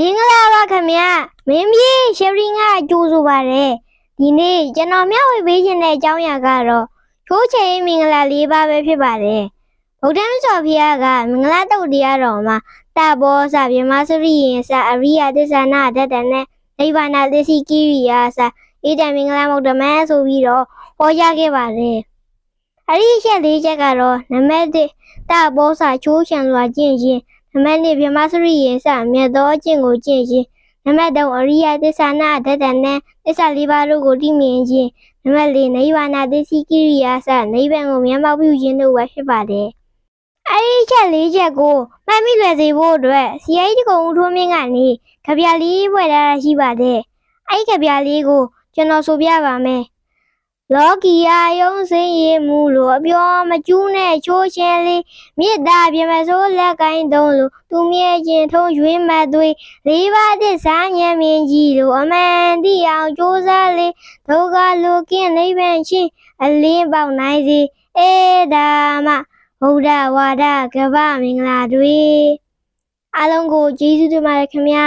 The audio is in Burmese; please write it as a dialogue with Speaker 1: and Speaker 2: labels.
Speaker 1: မင်္ဂလာပါခင်ဗျာမင်းပြေရှယ်ရီငါကြိုးဆိုပါတယ်ဒီနေ့ကျွန်တော်မျှဝေပေးခြင်းတဲ့အကြောင်းအရာကတော့ချိုးချင်မင်္ဂလာ၄ပါးပဲဖြစ်ပါတယ်ဗုဒ္ဓမြတ်စွာဘုရားကမင်္ဂလာတုတ်တရားတော်မှာတဘောစဗြဟ္မစရိယင်စအရိယသစ္ဆာနာတတ္တနဲ့နိဗ္ဗာန်သစ္စိကိရိယာစဣဒံမင်္ဂလာမုဒ္ဓမန်ဆိုပြီးတော့ဟောကြားခဲ့ပါတယ်အဲ့ဒီချက်လေးချက်ကတော့နံပါတ်1တဘောစချိုးချင်စွာကျင့်ခြင်း နံပါတ်2ဗြဟ္မစရိယေစမြတ်သောအကျင့်ကိုကျင့်ခြင်းနံပါတ်3အရိယသစ္စာနာတတ္တနံသစ္စာလေးပါးတို့ကိုသိမြင်ခြင်းနံပါတ်4နိဗ္ဗာန်သစ္စိကိရိယာစနိဗ္ဗာန်ကိုမြတ်မောက်ပြုခြင်းတို့ပဲဖြစ်ပါတယ်အဲဒီချက်လေးချက်ကိုမှတ်မိလွယ်စေဖို့အတွက်စီအိုက်တကုံဦးထိုးမင်းကနေကြပြလေးဖွဲ့ထားတာရှိပါတယ်အဲဒီကြပြလေးကိုကျွန်တော်ဆိုပြပါမယ် လောကီယာယုံစင်ရမှုလို့အပြောမကျူးနဲ့ချိုးချင်းလေးမြေတာပြမစိုးလက်ကိုင်းသုံးလို့သူမြဲခြင်းထုံးရွေးမသွေးလေးပါးသစ္စာဉာဏ်မြင်ကြီးလို့အမှန်သိအောင်ကြိုးစားလေဒုက္ခလူကင်းနိဗ္ဗာန်ချင်းအလင်းပေါက်နိုင်စေအေဒါမဗုဒ္ဓဝါဒကဗ္ဗမင်္ဂလာတွေအားလုံးကိုကျေးဇူးတင်ပါတယ်ခင်ဗျာ